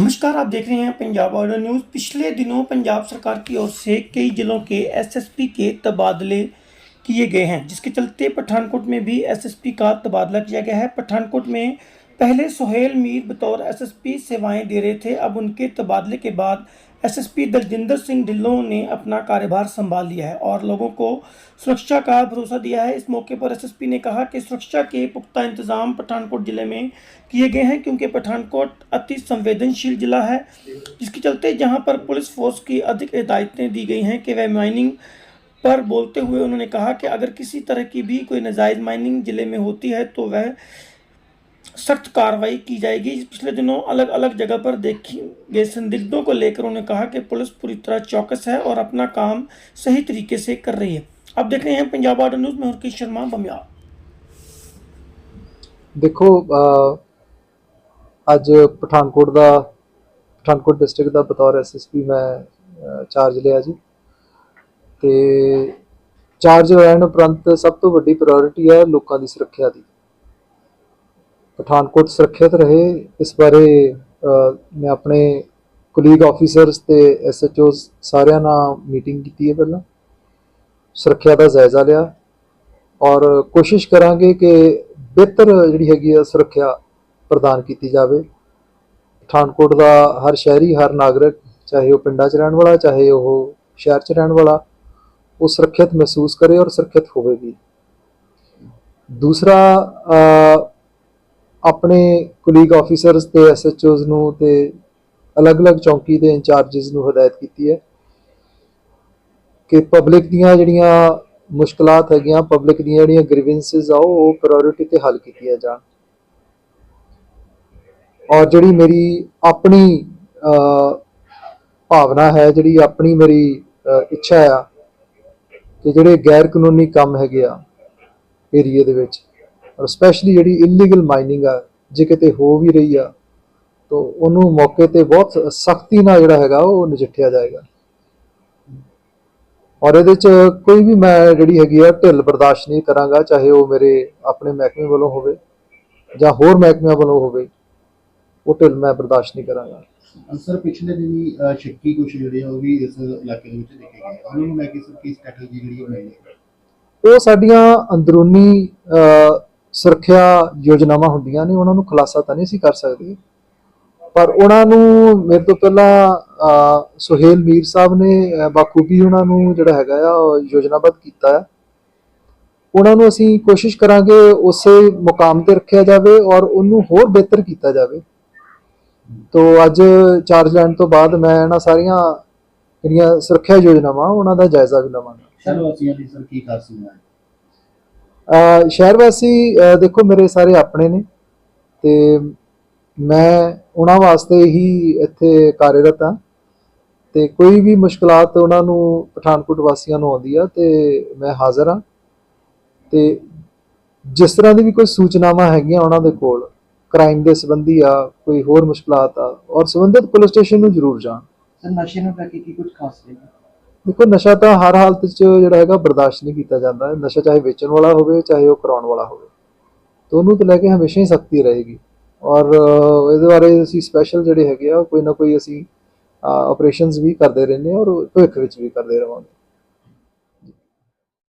नमस्कार, आप देख रहे हैं पंजाब ऑर्डर न्यूज़। पिछले दिनों पंजाब सरकार की ओर से कई जिलों के एसएसपी के तबादले किए गए हैं, जिसके चलते पठानकोट में भी एसएसपी का तबादला किया गया है। पठानकोट में पहले सुहेल मीर बतौर एसएसपी सेवाएँ दे रहे थे, अब उनके तबादले के बाद एसएसपी दलजिंदर सिंह ढिल्लों ने अपना कार्यभार संभाल लिया है और लोगों को सुरक्षा का भरोसा दिया है। इस मौके पर एसएसपी ने कहा कि सुरक्षा के पुख्ता इंतज़ाम पठानकोट ज़िले में किए गए हैं, क्योंकि पठानकोट अति संवेदनशील जिला है, जिसके चलते जहाँ पर पुलिस फोर्स की अधिक हिदायतें दी गई हैं कि वह माइनिंग पर बोलते हुए उन्होंने कहा कि अगर किसी तरह की भी कोई नजायज़ माइनिंग ज़िले में होती है तो वह सख्त कार्रवाई की जाएगी पिछले दिनों अलग अलग जगह पर देखी गए संदिग्धों को लेकर उन्होंने कहा कि पुलिस पूरी तरह चौकस है और अपना काम सही तरीके से कर रही है अब देख रहे हैं पंजाब ऑर्डर न्यूज़ में हरकीत शर्मा बमियाल ਦੇਖੋ ਅ, ਅੱਜ ਪਠਾਨਕੋਟ ਦਾ ਪਠਾਨਕੋਟ ਡਿਸਟ੍ਰਿਕਟ ਦਾ ਬਤੌਰ ਐਸਐਸਪੀ ਮੈਂ ਅ, ਚਾਰਜ ਲਿਆ ਜੀ ਤੇ ਚਾਰਜ ਲੈਣ ਉਪਰੰਤ ਸਭ ਤੋਂ ਵੱਡੀ ਪ੍ਰਾਇੋਰਟੀ ਹੈ ਲੋਕਾਂ ਦੀ ਸੁਰੱਖਿਆ ਦੀ ਪਠਾਨਕੋਟ ਸੁਰੱਖਿਅਤ ਰਹੇ। ਇਸ ਬਾਰੇ ਮੈਂ ਆਪਣੇ ਕੁਲੀਗ ਆਫੀਸਰਸ ਤੇ ਐਸਐਚਓਸ ਸਾਰਿਆਂ ਨਾਲ ਮੀਟਿੰਗ ਕੀਤੀ ਹੈ ਪਹਿਲਾਂ। ਸੁਰੱਖਿਆ ਦਾ ਜਾਇਜ਼ਾ ਲਿਆ। ਔਰ ਕੋਸ਼ਿਸ਼ ਕਰਾਂਗੇ ਕਿ ਬਿਹਤਰ ਜਿਹੜੀ ਹੈਗੀ ਆ ਸੁਰੱਖਿਆ ਪ੍ਰਦਾਨ ਕੀਤੀ ਜਾਵੇ। ਪਠਾਨਕੋਟ ਦਾ ਹਰ ਸ਼ਹਿਰੀ, ਹਰ ਨਾਗਰਿਕ, ਚਾਹੇ ਉਹ ਪਿੰਡਾਂ 'ਚ ਰਹਿਣ ਵਾਲਾ, ਚਾਹੇ ਉਹ ਸ਼ਹਿਰ 'ਚ ਰਹਿਣ ਵਾਲਾ, ਉਹ ਸੁਰੱਖਿਅਤ ਮਹਿਸੂਸ ਕਰੇ ਔਰ ਸੁਰੱਖਿਅਤ ਹੋਵੇ ਵੀ। ਦੂਸਰਾ ਆਪਣੇ ਕੁਲੀਗ ਆਫੀਸਰਸ ਤੇ ਐਸਐਚਓਜ਼ ਨੂੰ ਤੇ ਅਲੱਗ-ਅਲੱਗ ਚੌਂਕੀ ਦੇ ਇੰਚਾਰਜਸ ਨੂੰ ਹਦਾਇਤ ਕੀਤੀ ਹੈ ਕਿ ਪਬਲਿਕ ਦੀਆਂ ਜਿਹੜੀਆਂ ਮੁਸ਼ਕਲਾਤ ਹੈਗੀਆਂ ਪਬਲਿਕ ਦੀਆਂ ਜਿਹੜੀਆਂ ਗ੍ਰੀਵੈਂਸਸ ਆ, ਉਹ ਪ੍ਰਾਇੋਰਟੀ ਤੇ ਹੱਲ ਕੀਤੀਆਂ ਜਾਣ। ਔਰ ਜਿਹੜੀ ਮੇਰੀ ਆਪਣੀ ਭਾਵਨਾ ਹੈ, ਜਿਹੜੀ ਆਪਣੀ ਮੇਰੀ ਇੱਛਾ ਆ, ਕਿ ਜਿਹੜੇ ਗੈਰ ਕਾਨੂੰਨੀ ਕੰਮ ਹੈਗੇ ਆ ਏਰੀਏ ਦੇ ਵਿੱਚ ਔਰ ਸਪੈਸ਼ਲੀ ਜਿਹੜੀ ਇਲੀਗਲ ਮਾਈਨਿੰਗ ਆ ਜੇ ਕਿਤੇ ਹੋ ਵੀ ਰਹੀ ਆ ਤਾਂ ਉਹਨੂੰ ਮੌਕੇ ਤੇ ਬਹੁਤ ਸਖਤੀ ਨਾਲ ਜਿਹੜਾ ਹੈਗਾ ਉਹ ਨਜਿੱਠਿਆ ਜਾਏਗਾ। ਔਰ ਇਹਦੇ ਚ ਕੋਈ ਵੀ ਮੈਂ ਜਿਹੜੀ ਹੈਗੀ ਆ ਢਿੱਲ ਬਰਦਾਸ਼ਤ ਨਹੀਂ ਕਰਾਂਗਾ ਚਾਹੇ ਉਹ ਮੇਰੇ ਆਪਣੇ ਮਹਿਕਮੇ ਵੱਲੋਂ ਹੋਵੇ ਜਾਂ ਹੋਰ ਮਹਿਕਮਿਆਂ ਵੱਲੋਂ ਹੋਵੇ ਉਹ ਢਿੱਲ ਮੈਂ ਬਰਦਾਸ਼ਤ ਨਹੀਂ ਕਰਾਂਗਾ। ਸਰ ਪਿਛਲੇ ਦਿਨੀ ਸ਼ੱਕੀ ਕੁਛ ਜਿਹੜੇ ਉਹ ਵੀ ਇਸ ਇਲਾਕੇ ਦੇ ਵਿੱਚ ਦੇਖੇ ਗਏ ਉਹਨਾਂ ਨੂੰ ਲੈ ਕੇ ਸਰ ਕੀ ਸਟ੍ਰੈਟਜੀ ਜਿਹੜੀ ਉਹ ਬਣਾਈ ਹੈ? ਉਹ ਸਾਡੀਆਂ ਅੰਦਰੂਨੀ ਸੁਰੱਖਿਆ ਯੋਜਨਾਵਾਂ ਹੁੰਦੀਆਂ ਨੇ, ਉਹਨਾਂ ਨੂੰ ਖੁਲਾਸਾ ਤਾਂ ਨਹੀਂ ਸੀ ਕਰ ਸਕਦੇ। ਪਰ ਉਹਨਾਂ ਨੂੰ ਮੇਰੇ ਤੋਂ ਪਹਿਲਾਂ ਸੁਹੇਲ ਮੀਰ ਸਾਹਿਬ ਨੇ ਬਾਖੂਬੀ ਉਹਨਾਂ ਨੂੰ ਜਿਹੜਾ ਹੈਗਾ ਆ ਯੋਜਨਾਬੱਧ ਕੀਤਾ ਹੈ ਉਹਨਾਂ ਨੂੰ ਅਸੀਂ ਕੋਸ਼ਿਸ਼ ਕਰਾਂਗੇ ਉਸੇ ਮੁਕਾਮ ਤੇ ਰੱਖਿਆ ਜਾਵੇ ਔਰ ਉਹਨੂੰ ਹੋਰ ਬਿਹਤਰ ਕੀਤਾ ਜਾਵੇ। ਤੋ ਅੱਜ ਚਾਰਜ ਲੈਣ ਤੋਂ ਬਾਅਦ ਮੈਂ ਇਹਨਾਂ ਸਾਰੀਆਂ ਜਿਹੜੀਆਂ ਸੁਰੱਖਿਆ ਯੋਜਨਾਵਾਂ, ਉਹਨਾਂ ਦਾ ਜਾਇਜ਼ਾ ਵੀ ਲਵਾਂਗਾ। ਸ਼ਹਿਰ ਵਾਸੀਆਂ ਦੀ ਸਰ, ਕੀ ਖਾਸ ਸੁਣਾ ਹੈ? ਸ਼ਹਿਰ ਵਾਸੀ ਦੇਖੋ ਮੇਰੇ ਸਾਰੇ ਆਪਣੇ ਨੇ ਤੇ ਮੈਂ ਉਹਨਾਂ ਵਾਸਤੇ ਹੀ ਇੱਥੇ ਕਾਰਜਰਤ ਹਾਂ ਤੇ ਕੋਈ ਵੀ ਮੁਸ਼ਕਲਾਤ ਉਹਨਾਂ ਨੂੰ ਪਠਾਨਕੋਟ ਵਾਸੀਆਂ ਨੂੰ ਆਉਂਦੀ ਆ ਤੇ ਮੈਂ ਹਾਜ਼ਰ ਹਾਂ ਤੇ ਜਿਸ ਤਰ੍ਹਾਂ ਦੀ ਵੀ ਕੋਈ ਸੂਚਨਾਵਾਂ ਹੈਗੀਆਂ ਉਹਨਾਂ ਦੇ ਕੋਲ ਕ੍ਰਾਈਮ ਦੇ ਸੰਬੰਧੀ ਆ, ਕੋਈ ਹੋਰ ਮੁਸ਼ਕਲਾਤ ਆ, ਔਰ ਸੰਬੰਧਿਤ ਪੁਲਿਸ ਸਟੇਸ਼ਨ ਨੂੰ ਜ਼ਰੂਰ ਜਾਣ। ਸਰ, ਨਸ਼ੇ ਨੂੰ ਲੈ ਕੇ ਕੀ ਕੁਝ ਖਾਸ ਹੈ ਦੇਖੋ ਨਸ਼ਾ ਤਾਂ ਹਰ ਹਾਲਤ 'ਚ ਜਿਹੜਾ ਹੈਗਾ ਬਰਦਾਸ਼ਤ ਨਹੀਂ ਕੀਤਾ ਜਾਂਦਾ। ਨਸ਼ਾ ਚਾਹੇ ਵੇਚਣ ਵਾਲਾ ਹੋਵੇ, ਚਾਹੇ ਉਹ ਕਰਾਉਣ ਵਾਲਾ ਹੋਵੇ। ਤਾਂ ਉਹਨੂੰ ਤਾਂ ਲੈ ਕੇ ਹਮੇਸ਼ਾ ਹੀ ਸਖਤੀ ਰਹੇਗੀ। ਔਰ ਇਹਦੇ ਬਾਰੇ ਅਸੀਂ ਸਪੈਸ਼ਲ ਜਿਹੜੇ ਹੈਗੇ ਆ ਕੋਈ ਨਾ ਕੋਈ ਅਸੀਂ ਆਪਰੇਸ਼ਨਸ ਵੀ ਕਰਦੇ ਰਹਿੰਦੇ ਹਾਂ ਔਰ ਭਵਿੱਖ ਵਿੱਚ ਵੀ ਕਰਦੇ ਰਵਾਂਗੇ।